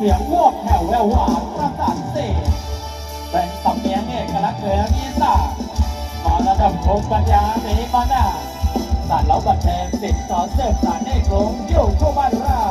เสียงวอกแถวแววหวานประสานเสีแบ่งสำเนียงเอกลักษณ์เหนืออีสานมาระดับภูปัญญาเนมานาสารแล้าบันแทนสิทธิ์สอนเสริมสารเอกหลงอยู่ทั่วบ้านเรา